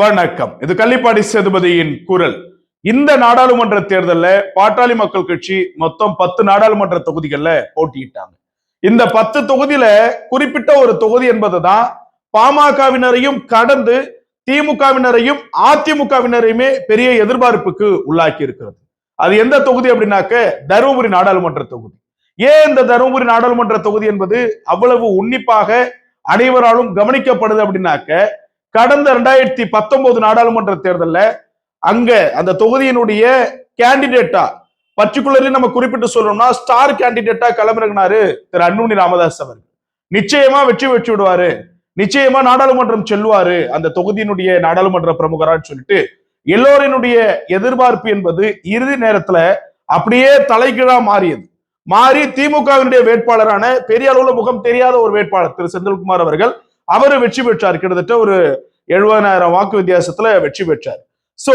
வணக்கம். இது கள்ளிப்பாடி சேதுபதியின் குரல். இந்த நாடாளுமன்ற தேர்தலில் பாட்டாளி மக்கள் கட்சி மொத்தம் பத்து நாடாளுமன்ற தொகுதிகள்ல போட்டியிட்டாங்க. இந்த பத்து தொகுதியில குறிப்பிட்ட ஒரு தொகுதி என்பதுதான் பாமகவினரையும் கடந்து திமுகவினரையும் அதிமுகவினரையுமே பெரிய எதிர்பார்ப்புக்கு உள்ளாக்கி இருக்கிறது அது எந்த தொகுதி அப்படின்னாக்க தருமபுரி நாடாளுமன்ற தொகுதி. ஏன் இந்த தருமபுரி நாடாளுமன்ற தொகுதி என்பது அவ்வளவு உன்னிப்பாக அனைவராலும் கவனிக்கப்படுது அப்படின்னாக்க கடந்த ரெண்டாயிரத்தி பத்தொன்பது நாடாளுமன்ற தேர்தல்ல அங்க அந்த தொகுதியினுடைய கேண்டிடேட்டா பர்டிகுலர்லி நம்ம குறிப்பிட்டு சொல்லணும்னா ஸ்டார் கேண்டிடேட்டா களமிறங்கினாரு திரு அன்புமணி ராமதாஸ் அவர்கள். நிச்சயமா வெற்றி வெற்றி விடுவாரு. நிச்சயமா நாடாளுமன்றம் செல்வாரு அந்த தொகுதியினுடைய நாடாளுமன்ற பிரமுகரான்னு சொல்லிட்டு எல்லோரினுடைய எதிர்பார்ப்பு என்பது இறுதி நேரத்துல அப்படியே தலைகீழா மாறியது. மாறி திமுகவினுடைய வேட்பாளரான பெரிய அளவுல முகம் தெரியாத ஒரு வேட்பாளர் திரு செந்தில்குமார் அவர்கள் அவரு வெற்றி பெற்றார். கிட்டத்தட்ட ஒரு எழுபதாயிரம் வாக்கு வித்தியாசத்துல வெற்றி பெற்றார். சோ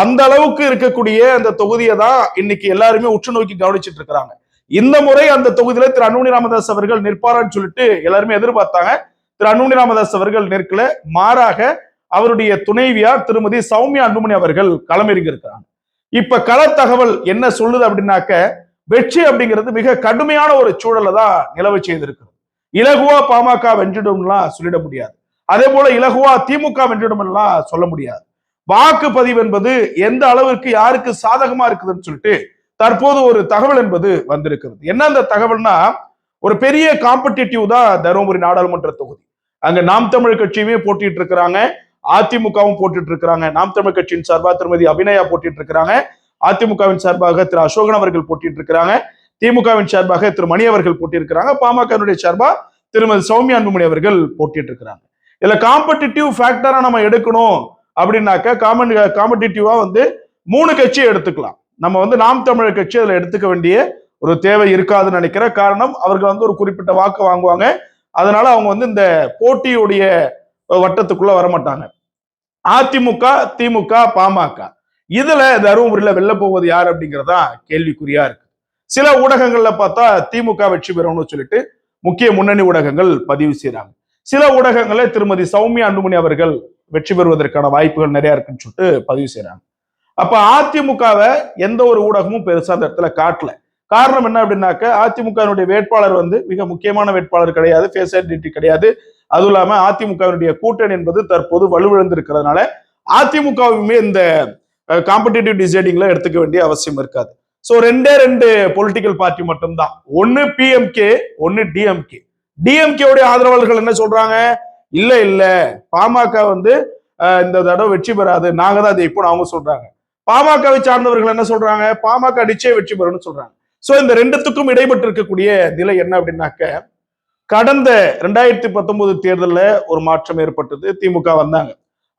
அந்த அளவுக்கு இருக்கக்கூடிய அந்த தொகுதியை தான் இன்னைக்கு எல்லாருமே உற்று நோக்கி கவனிச்சிட்டு இருக்கிறாங்க. இந்த முறை அந்த தொகுதியில திரு அன்புமணி ராமதாஸ் அவர்கள் நிற்பாரான்னு சொல்லிட்டு எல்லாருமே எதிர்பார்த்தாங்க. திரு அன்புமணி ராமதாஸ் அவர்கள் நிற்கல. மாறாக அவருடைய துணைவியார் திருமதி சௌமியா அன்புமணி அவர்கள் களமிறங்கி இருக்கிறாங்க. இப்ப கள தகவல் என்ன சொல்லுது அப்படின்னாக்க வெற்றி அப்படிங்கிறது மிக கடுமையான ஒரு சூழலை தான் நிலவு செய்திருக்கிறது. இலகுவா பாமக வென்றிடும்லாம் சொல்லிட முடியாது. அதே போல இலகுவா திமுக வென்றிடும் சொல்ல முடியாது. வாக்குப்பதிவு என்பது எந்த அளவிற்கு யாருக்கு சாதகமா இருக்குதுன்னு சொல்லிட்டு தற்போது ஒரு தகவல் என்பது வந்திருக்கிறது. என்ன அந்த தகவல்னா ஒரு பெரிய காம்படிட்டிவ் தான் தருமபுரி நாடாளுமன்ற தொகுதி. அங்க நாம் தமிழ் கட்சியுமே போட்டிட்டு இருக்கிறாங்க. அதிமுகவும் போட்டிட்டு இருக்கிறாங்க. நாம் தமிழ் கட்சியின் சார்பாக திருமதி அபிநயா போட்டிட்டு இருக்கிறாங்க. அதிமுகவின் சார்பாக திரு அசோகன் அவர்கள் போட்டிட்டு இருக்கிறாங்க. திமுகவின் சார்பாக திரு மணி அவர்கள் போட்டியிருக்கிறாங்க. பாமகனுடைய சார்பா திருமதி சௌமியா அன்புமணி அவர்கள் போட்டிட்டு இருக்கிறாங்க இதுல காம்படிட்டிவ் ஃபேக்டரா நம்ம எடுக்கணும் அப்படின்னாக்க காமன் காம்படிட்டிவா வந்து மூணு கட்சியை எடுத்துக்கலாம். நம்ம வந்து நாம் தமிழர் கட்சி அதுல எடுத்துக்க வேண்டிய ஒரு தேவை இருக்காதுன்னு நினைக்கிற காரணம் அவர்கள் வந்து ஒரு குறிப்பிட்ட வாக்கு வாங்குவாங்க. அதனால அவங்க வந்து இந்த போட்டியுடைய வட்டத்துக்குள்ள வரமாட்டாங்க. அதிமுக திமுக பாமக. இதுல தருமபுரியில வெல்ல போவது யார் அப்படிங்கிறதா கேள்விக்குறியா இருக்கு. சில ஊடகங்கள்ல பார்த்தா திமுக வெற்றி பெறும்னு சொல்லிட்டு முக்கிய முன்னணி ஊடகங்கள் பதிவு செய்யறாங்க சில ஊடகங்கள திருமதி சௌமியா அன்புமணி அவர்கள் வெற்றி பெறுவதற்கான வாய்ப்புகள் நிறைய இருக்குன்னு சொல்லிட்டு பதிவு செய்யறாங்க அப்ப அதிமுகவை எந்த ஒரு ஊடகமும் பெருசா அந்த இடத்துல காட்டல. காரணம் என்ன அப்படின்னாக்க அதிமுகவினுடைய வேட்பாளர் வந்து மிக முக்கியமான வேட்பாளர் கிடையாது ஃபேஸ் ஐடென்டிட்டி கிடையாது. அதுவும் இல்லாம அதிமுகவினுடைய கூட்டணி என்பது தற்போது வலுவிழந்திருக்கிறதுனால அதிமுகவுமே இந்த காம்படிட்டிவ் டிசைடிங்ல எடுத்துக்க வேண்டிய அவசியம் இருக்காது. ஸோ ரெண்டே ரெண்டு பொலிட்டிக்கல் பார்ட்டி மட்டும்தான். ஒன்னு பிஎம்கே ஒன்னு டிஎம்கே டிஎம்கே உடைய ஆதரவாளர்கள் என்ன சொல்றாங்க? இல்ல இல்ல. பாமக வந்து இந்த தடவை வெற்றி பெறாது. நாங்க தான் ஜெயிப்போம் அவங்க சொல்றாங்க. பாமகவை சார்ந்தவர்கள் என்ன சொல்றாங்க? பாமக அடிச்சே வெற்றி பெறும்னு சொல்றாங்க. சோ இந்த ரெண்டுத்துக்கும் இடைப்பட்டு இருக்கக்கூடிய நிலை என்ன அப்படின்னாக்க கடந்த ரெண்டாயிரத்தி பத்தொன்பது தேர்தலில் ஒரு மாற்றம் ஏற்பட்டது. திமுக வந்தாங்க.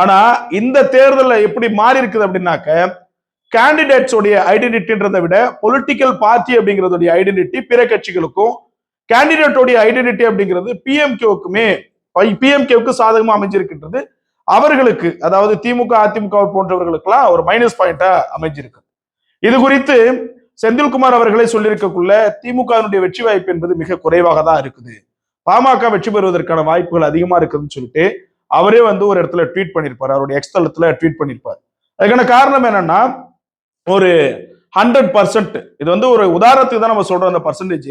ஆனா இந்த தேர்தலில் எப்படி மாறி இருக்குது அப்படின்னாக்க கேண்டிடேட்ஸோடைய ஐடென்டிட்டின்றதை விட பொலிட்டிக்கல் பார்ட்டி அப்படிங்கிறதுடைய ஐடென்டிட்டி பிற கட்சிகளுக்கும் கேண்டிடேட்டோடைய ஐடென்டிட்டி அப்படிங்கிறது பிஎம்கேவுக்குமே பிஎம்கேவுக்கு சாதகமா அமைஞ்சிருக்கின்றது. அவர்களுக்கு அதாவது திமுக அதிமுக போன்றவர்களுக்கெல்லாம் ஒரு மைனஸ் பாயிண்டா அமைஞ்சிருக்கு இது குறித்து செந்தில்குமார் அவர்களை சொல்லியிருக்கக்குள்ள திமுகவினுடைய வெற்றி வாய்ப்பு என்பது மிக குறைவாக தான் இருக்குது. பாமக வெற்றி பெறுவதற்கான வாய்ப்புகள் அதிகமா இருக்குதுன்னு சொல்லிட்டு அவரே வந்து ஒரு இடத்துல ட்வீட் பண்ணியிருப்பார் அவருடைய எக்ஸ்தலத்துல ட்வீட் பண்ணியிருப்பார் அதுக்கான காரணம் என்னன்னா ஒரு ஹண்ட்ரட் பர்சன்ட் இது வந்து ஒரு உதாரணத்துக்கு தான் நம்ம சொல்றோம் அந்த பர்சன்டேஜ்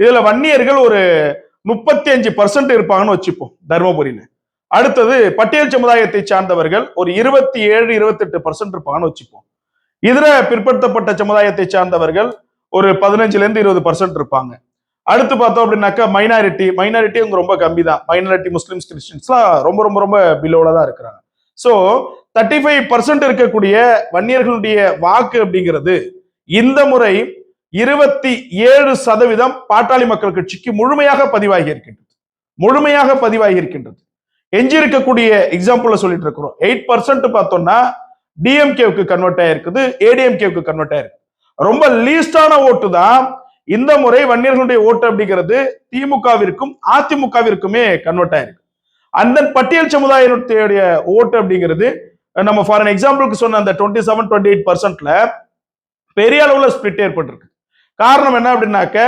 இதுல வன்னியர்கள் ஒரு முப்பத்தி அஞ்சு பர்சன்ட் இருப்பாங்கன்னு வச்சுப்போம் தருமபுரியில. அடுத்தது பட்டியல் சமுதாயத்தை சார்ந்தவர்கள் ஒரு இருபத்தி ஏழு இருபத்தி எட்டு பர்சன்ட் இருப்பாங்கன்னு வச்சுப்போம். இதர பிற்படுத்தப்பட்ட சமுதாயத்தை சார்ந்தவர்கள் ஒரு பதினஞ்சுல இருந்து இருபது பர்சன்ட் இருப்பாங்க. அடுத்து பார்த்தோம் அப்படின்னாக்கா மைனாரிட்டி மைனாரிட்டி அவங்க ரொம்ப கம்மி தான் மைனாரிட்டி முஸ்லிம்ஸ் கிறிஸ்டின்ஸ்லாம் ரொம்ப ரொம்ப ரொம்ப பிலோவில் தான் இருக்கிறாங்க. ஸோ தேர்ட்டி ஃபைவ் பர்சன்ட் இருக்கக்கூடிய வன்னியர்களுடைய வாக்கு அப்படிங்கிறது இந்த முறை இருபத்தி ஏழு சதவீதம் பாட்டாளி மக்கள் கட்சிக்கு முழுமையாக பதிவாகி இருக்கின்றது. முழுமையாக பதிவாகி இருக்கின்றது. எஞ்சி இருக்கக்கூடிய எக்ஸாம்பிள சொல்லிட்டு இருக்கிறோம். எயிட் பர்சன்ட் பார்த்தோம்னா டிஎம்கேவுக்கு கன்வெர்ட் ஆயிருக்குது ஏடிஎம்கேவுக்கு கன்வெர்ட் ஆயிருக்கு ரொம்ப லீஸ்டான ஓட்டு தான் இந்த முறை வன்னியர்களுடைய ஓட்டு அப்படிங்கிறது திமுகவிற்கும் அதிமுகவிற்குமே கன்வெர்ட் ஆயிருக்கு. அந்த பட்டியல் சமுதாயத்துடைய ஓட்டு அப்படிங்கிறது நம்ம ஃபார் அன் எக்ஸாம்பிளுக்கு சொன்ன அந்த டுவெண்ட்டி செவன் டுவெண்ட்டி எயிட் பர்சன்ட்ல பெரிய அளவுல ஸ்பிளிட் ஏற்பட்டிருக்கு. காரணம் என்ன அப்படின்னாக்க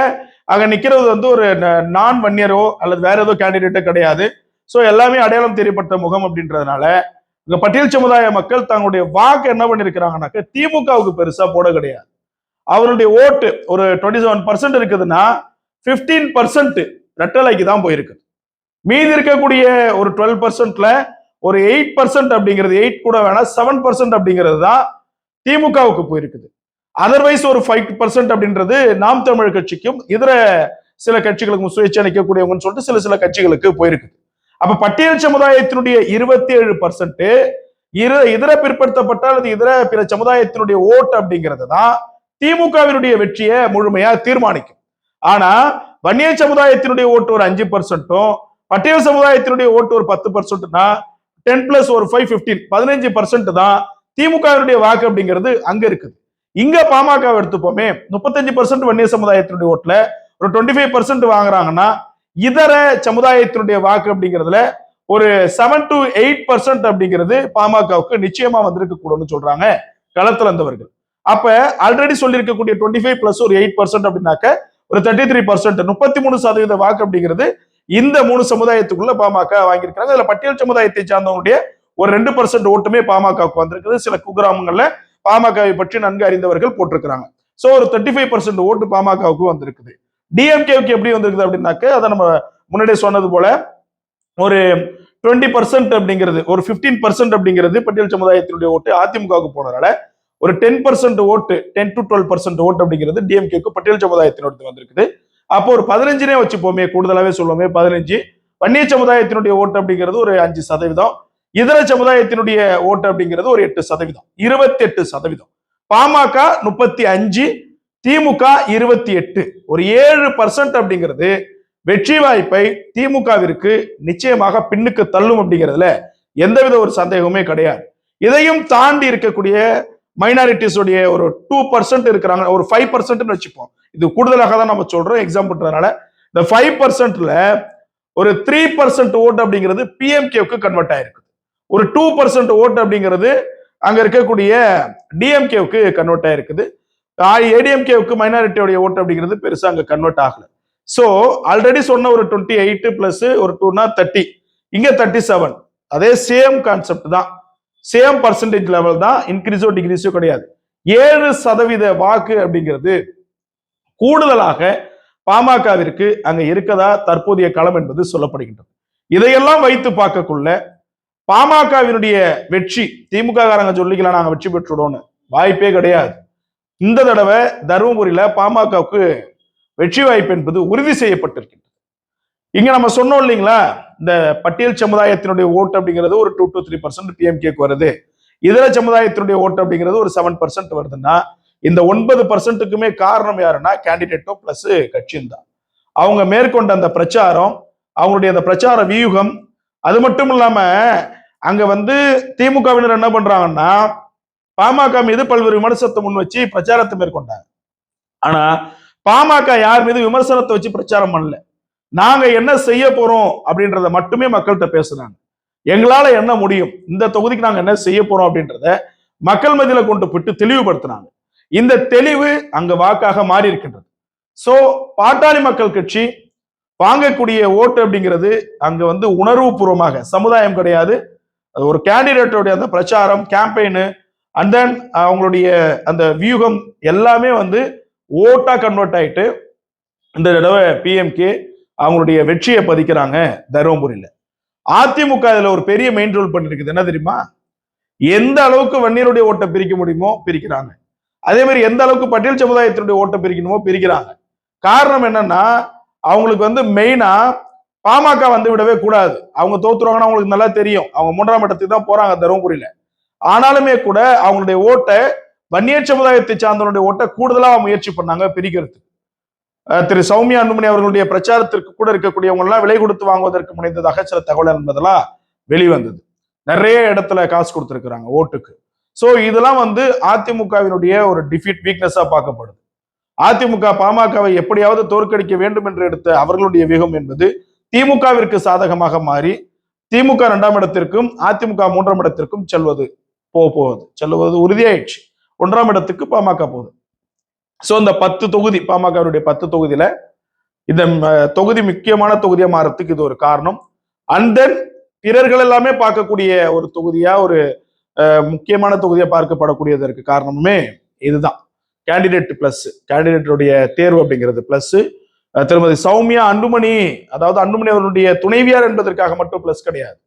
அங்க நிக்கிறது வந்து ஒரு நான் வன்னியரோ அல்லது வேற ஏதோ கேண்டிடேட்டோ கிடையாது. ஸோ எல்லாமே அடையாளம் தெரியப்பட்ட முகம் அப்படின்றதுனால இங்க பட்டியல் சமுதாய மக்கள் தங்களுடைய வாக்கு என்ன பண்ணிருக்கிறாங்கனாக்க திமுகவுக்கு பெருசா போட கிடையாது. அவருடைய ஓட்டு ஒரு டுவெண்ட்டி செவன் பர்சன்ட் இருக்குதுன்னா பிப்டீன் பர்சன்ட் ரெட்டலைக்கு தான் போயிருக்கு. மீதி இருக்கக்கூடிய ஒரு டுவெல் பர்சன்ட்ல ஒரு எயிட் பர்சன்ட் அப்படிங்கிறது எயிட் கூட வேணா செவன் பர்சன்ட் அப்படிங்கிறது தான் திமுகவுக்கு போயிருக்குது. அதர்வைஸ் ஒரு ஃபைவ் பர்சன்ட் அப்படின்றது நாம் தமிழ் கட்சிக்கும் இதர சில கட்சிகளுக்கும் சுயேட்சை நிற்கக்கூடியவங்கன்னு சொல்லிட்டு சில சில கட்சிகளுக்கு போயிருக்குது. அப்ப பட்டியல் சமுதாயத்தினுடைய இருபத்தி ஏழு பர்சன்ட் இரு இதர பிற்படுத்தப்பட்ட அல்லது இதர பிற சமுதாயத்தினுடைய ஓட்டு அப்படிங்கிறது தான் திமுகவினுடைய வெற்றியை முழுமையா தீர்மானிக்கும். ஆனா வன்னிய சமுதாயத்தினுடைய ஓட்டு ஒரு அஞ்சு பர்சன்ட்டும் பட்டியல் சமுதாயத்தினுடைய ஓட்டு ஒரு பத்து பர்சன்ட்னா டென் பிளஸ் ஒரு ஃபைவ் பிப்டீன் பதினஞ்சு பர்சன்ட் தான் திமுகவினுடைய வாக்கு அப்படிங்கிறது அங்க இருக்குது. இங்க பாமக எடுத்துப்போமே முப்பத்தஞ்சு பர்சன்ட் வன்னிய சமுதாயத்தினுடைய ஓட்டுல ஒரு டுவெண்ட்டி ஃபைவ் பர்சன்ட் வாங்குறாங்கன்னா இதர சமுதாயத்தினுடைய வாக்கு அப்படிங்கிறதுல ஒரு செவன் டு எயிட் பர்சன்ட் அப்படிங்கிறது பாமகவுக்கு நிச்சயமா வந்திருக்க கூடும்னு சொல்றாங்க களத்துல இருந்தவர்கள் அப்ப ஆல்ரெடி சொல்லியிருக்கக்கூடிய டுவெண்ட்டி ஃபைவ் பிளஸ் ஒரு எயிட் பர்சன்ட் அப்படின்னாக்க ஒரு தேர்ட்டி த்ரீ பர்சன்ட் முப்பத்தி மூணு சதவீத வாக்கு அப்படிங்கிறது இந்த மூணு சமுதாயத்துக்குள்ள பாமக வாங்கியிருக்கிறாங்க. இதுல பட்டியல் சமுதாயத்தை சார்ந்தவங்களுடைய ஒரு ரெண்டு பர்சன்ட் ஓட்டுமே பாமகவுக்கு வந்திருக்குது. சில குக்கிராமங்கள்ல பாமகவை பற்றி நன்கு அறிந்தவர்கள் போட்டிருக்கிறாங்க. சோ ஒரு தேர்ட்டி ஃபைவ் பர்சன்ட் ஓட்டு பாமகவுக்கு வந்திருக்குது. டிஎம்கேவுக்கு எப்படி வந்திருக்குது அப்படின்னாக்க அதை நம்ம முன்னாடியே சொன்னது போல ஒரு டுவெண்ட்டி பர்சன்ட் அப்படிங்கிறது ஒரு பிப்டீன் பர்சன்ட் அப்படிங்கிறது பட்டியல் சமுதாயத்தினுடைய ஓட்டு அதிமுகவுக்கு போனதால ஒரு டென் பர்சன்ட் ஓட்டு டென் டு டுவெல் பர்சன்ட் ஓட்டு அப்படிங்கிறது டிஎம்கேக்கு பட்டியல் சமுதாயத்தினுடைய வந்திருக்குது. அப்போ ஒரு பதினஞ்சுனே வச்சுப்போமே கூடுதலாகவே சொல்லுவோமே பதினஞ்சு. வன்னிய சமுதாயத்தினுடைய ஓட்டு அப்படிங்கிறது ஒரு அஞ்சு சதவீதம். இதர சமுதாயத்தினுடைய ஓட்டு அப்படிங்கிறது ஒரு எட்டு சதவீதம். இருபத்தி எட்டு சதவீதம். பாமக முப்பத்தி அஞ்சு திமுக இருபத்தி எட்டு. ஒரு ஏழு பர்சன்ட் அப்படிங்கிறது வெற்றி வாய்ப்பை திமுகவிற்கு நிச்சயமாக பின்னுக்கு தள்ளும் அப்படிங்கிறதுல எந்தவித ஒரு சந்தேகமே கிடையாது. இதையும் தாண்டி இருக்கக்கூடிய மைனாரிட்டிஸுடைய ஒரு டூ பர்சன்ட் இருக்கிறாங்க. ஒரு ஃபைவ் பர்சன்ட்னு வச்சுப்போம். இது கூடுதலாக தான் நம்ம சொல்றோம். எக்ஸாம்பிள்ன்றதுனால இந்த ஃபைவ் பர்சன்ட்ல ஒரு த்ரீ பர்சன்ட் ஓட்டு அப்படிங்கிறது பிஎம்கேவுக்கு கன்வெர்ட் ஆயிருக்குது ஒரு டூ பர்சன்ட் ஓட்டு அப்படிங்கிறது அங்க இருக்கக்கூடிய டிஎம்கேவுக்கு கன்வெர்ட் ஆயிருக்குது. ஏடிஎம்கேவுக்கு மைனாரிட்டியோடைய ஓட்டு அப்படிங்கிறது பெருசா அங்க கன்வெர்ட் ஆகல. ஸோ ஆல்ரெடி சொன்ன ஒரு டுவெண்ட்டி எயிட் பிளஸ் ஒரு டூனா தேர்ட்டி இங்க தேர்ட்டி செவன் அதே சேம் கான்செப்ட் தான். சேம் பர்சன்டேஜ் லெவல் தான் இன்க்ரீஸோ டிக்ரீஸோ கிடையாது. ஏழு சதவீத வாக்கு அப்படிங்கிறது கூடுதலாக பாமகவிற்கு அங்க இருக்கதா தற்போதைய களம் என்பது சொல்லப்படுகின்றது. இதையெல்லாம் வைத்து பார்க்கக்குள்ள பாமகவினுடைய வெற்றி திமுக காரங்க சொல்லிக்கலாம் நாங்க வெற்றி பெற்றுடோன்னு வாய்ப்பே கிடையாது. இந்த தடவை தருமபுரியில பாமகவுக்கு வெற்றி வாய்ப்பு என்பது உறுதி செய்யப்பட்டிருக்கின்றது. இங்க நம்ம சொன்னோம் இல்லைங்களா? இந்த பட்டியல் சமுதாயத்தினுடைய ஓட்டு அப்படிங்கிறது ஒரு டூ டு த்ரீ பர்சன்ட் பிஎம்கேக்கு வருது. இதர சமுதாயத்தினுடைய ஓட்டு அப்படிங்கிறது ஒரு செவன் பர்சன்ட் வருதுன்னா இந்த ஒன்பது பர்சன்ட்டுக்குமே காரணம் யாருன்னா கேண்டிடேட்டோ பிளஸ் கட்சியும் தான். அவங்க மேற்கொண்ட அந்த பிரச்சாரம் அவங்களுடைய அந்த பிரச்சார வியூகம் அது மட்டும் இல்லாம அங்க வந்து திமுகவினர் என்ன பண்றாங்கன்னா பாமக மீது பல்வேறு விமர்சனத்தை முன் வச்சு பிரச்சாரத்தை மேற்கொண்டாங்க. ஆனா பாமக யார் மீது விமர்சனத்தை வச்சு பிரச்சாரம் பண்ணல? நாங்க என்ன செய்ய போறோம் அப்படின்றத மட்டுமே மக்கள்கிட்ட பேசுனாங்க. எங்களால என்ன முடியும்? இந்த தொகுதிக்கு நாங்க என்ன செய்ய போறோம் அப்படின்றத மக்கள் மத்தியில கொண்டு போட்டு தெளிவுபடுத்தினாங்க. இந்த தெளிவு அங்க வாக்காக மாறி இருக்கின்றது சோ பாட்டாளி மக்கள் கட்சி வாங்கக்கூடிய ஓட்டு அப்படிங்கிறது அங்க வந்து உணர்வுபூர்வமாக சமுதாயம் கிடையாது. அது ஒரு கேண்டிடேட்டோடைய அந்த பிரச்சாரம் கேம்பெயின் அண்ட் தென் அவங்களுடைய அந்த வியூகம் எல்லாமே வந்து ஓட்டா கன்வெர்ட் ஆயிட்டு இந்த தடவை பிஎம்கே அவங்களுடைய வெற்றியை பதிக்கிறாங்க தருமபுரியில. அதிமுக இதுல ஒரு பெரிய மெயின் ரோல் பண்ணிருக்குது. என்ன தெரியுமா? எந்த அளவுக்கு வன்னியருடைய ஓட்டை பிரிக்க முடியுமோ பிரிக்கிறாங்க. அதே மாதிரி எந்த அளவுக்கு பட்டியல் சமுதாயத்தினுடைய ஓட்டை பிரிக்கணுமோ பிரிக்கிறாங்க. காரணம் என்னன்னா அவங்களுக்கு வந்து மெயினா பாமக வந்து விடவே கூடாது. அவங்க தோத்துருவாங்கன்னா அவங்களுக்கு நல்லா தெரியும். அவங்க மூன்றாம் இடத்துக்கு தான் போறாங்க தருமபுரியில. ஆனாலுமே கூட அவங்களுடைய ஓட்டை வன்னியர் சமுதாயத்தை சார்ந்தவனுடைய ஓட்டை கூடுதலா முயற்சி பண்ணாங்க பிரிக்கிறதுக்கு. திரு சௌமியா அன்புமணி அவர்களுடைய பிரச்சாரத்திற்கு கூட இருக்கக்கூடியவங்க எல்லாம் விலை கொடுத்து வாங்குவதற்கு முனைந்ததாக சில தகவல் என்பதெல்லாம் வெளிவந்தது. நிறைய இடத்துல காசு கொடுத்துருக்குறாங்க ஓட்டுக்கு. சோ இதெல்லாம் வந்து அதிமுகவினுடைய ஒரு டிஃபீட் வீக்னஸா பார்க்கப்படுது. அதிமுக பாமகவை எப்படியாவது தோற்கடிக்க வேண்டும் என்று எடுத்த அவர்களுடைய வியூகம் என்பது திமுகவிற்கு சாதகமாக மாறி திமுக இரண்டாம் இடத்திற்கும் அதிமுக மூன்றாம் இடத்திற்கும் செல்வது போக போவது செல்வது உறுதியாயிடுச்சு. ஒன்றாம் இடத்துக்கு பாமக போகுது. ஸோ இந்த பத்து தொகுதி பாமகவுடைய பத்து தொகுதியில இந்த தொகுதி முக்கியமான தொகுதியா மாறத்துக்கு இது ஒரு காரணம். அண்ட் தென் பிறர்கள் எல்லாமே பார்க்கக்கூடிய ஒரு தொகுதியா ஒரு முக்கியமான தொகுதியா பார்க்கப்படக்கூடியதற்கு காரணமுமே இதுதான். கேண்டிடேட் பிளஸ் கேண்டிடேட்டுடைய தேர்வு அப்படிங்கிறது பிளஸ் திருமதி சௌமியா அன்புமணி அதாவது அன்புமணி அவருடைய துணைவியார் என்பதற்காக மட்டும் பிளஸ் கிடையாது.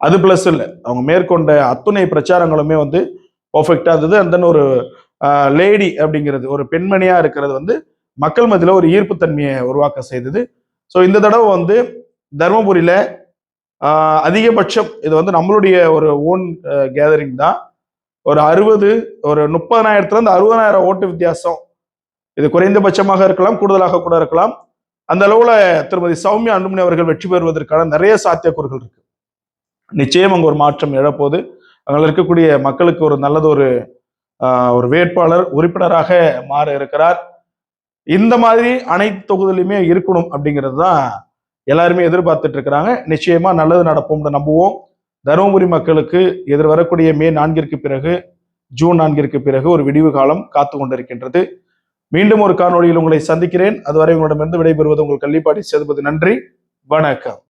அது பிளஸ் இல்லை. அவங்க மேற்கொண்ட அத்துணை பிரச்சாரங்களுமே வந்து பர்ஃபெக்டா இருந்தது. அந்த ஒரு லேடி அப்படிங்கிறது ஒரு பெண்மணியா இருக்கிறது வந்து மக்கள் மத்தியில் ஒரு ஈர்ப்புத்தன்மையை உருவாக்க செய்தது. ஸோ இந்த தடவை வந்து தருமபுரியில் அதிகபட்சம் இது வந்து நம்மளுடைய ஒரு ஓன் கேதரிங் தான். ஒரு அறுபது ஒரு முப்பதனாயிரத்துல இருந்து ஓட்டு வித்தியாசம். இது குறைந்தபட்சமாக இருக்கலாம் கூடுதலாக கூட இருக்கலாம். அந்த அளவில் திருமதி சௌமியா அன்புமணி அவர்கள் வெற்றி பெறுவதற்கான நிறைய சாத்தியக்கூறுகள் இருக்கு. நிச்சயம் அங்கே ஒரு மாற்றம் எழப்போது அங்கே இருக்கக்கூடிய மக்களுக்கு ஒரு நல்லது ஒரு ஒரு வேட்பாளர் உறுப்பினராக மாற இருக்கிறார் இந்த மாதிரி அனைத்து தொகுதியிலுமே இருக்கணும் அப்படிங்கிறது தான் எல்லாருமே எதிர்பார்த்துட்டு இருக்கிறாங்க நிச்சயமா நல்லது நடப்போம்னு நம்புவோம். தருமபுரி மக்களுக்கு எதிர் வரக்கூடிய மே நான்கிற்கு பிறகு ஜூன் நான்கிற்கு பிறகு ஒரு விடிவு காலம் காத்து கொண்டிருக்கின்றது. மீண்டும் ஒரு காணொலியில் உங்களை சந்திக்கிறேன். அதுவரை உங்களிடமிருந்து விடைபெறுவது உங்கள் கள்ளிப்பாடி சேதுபதி. நன்றி. வணக்கம்.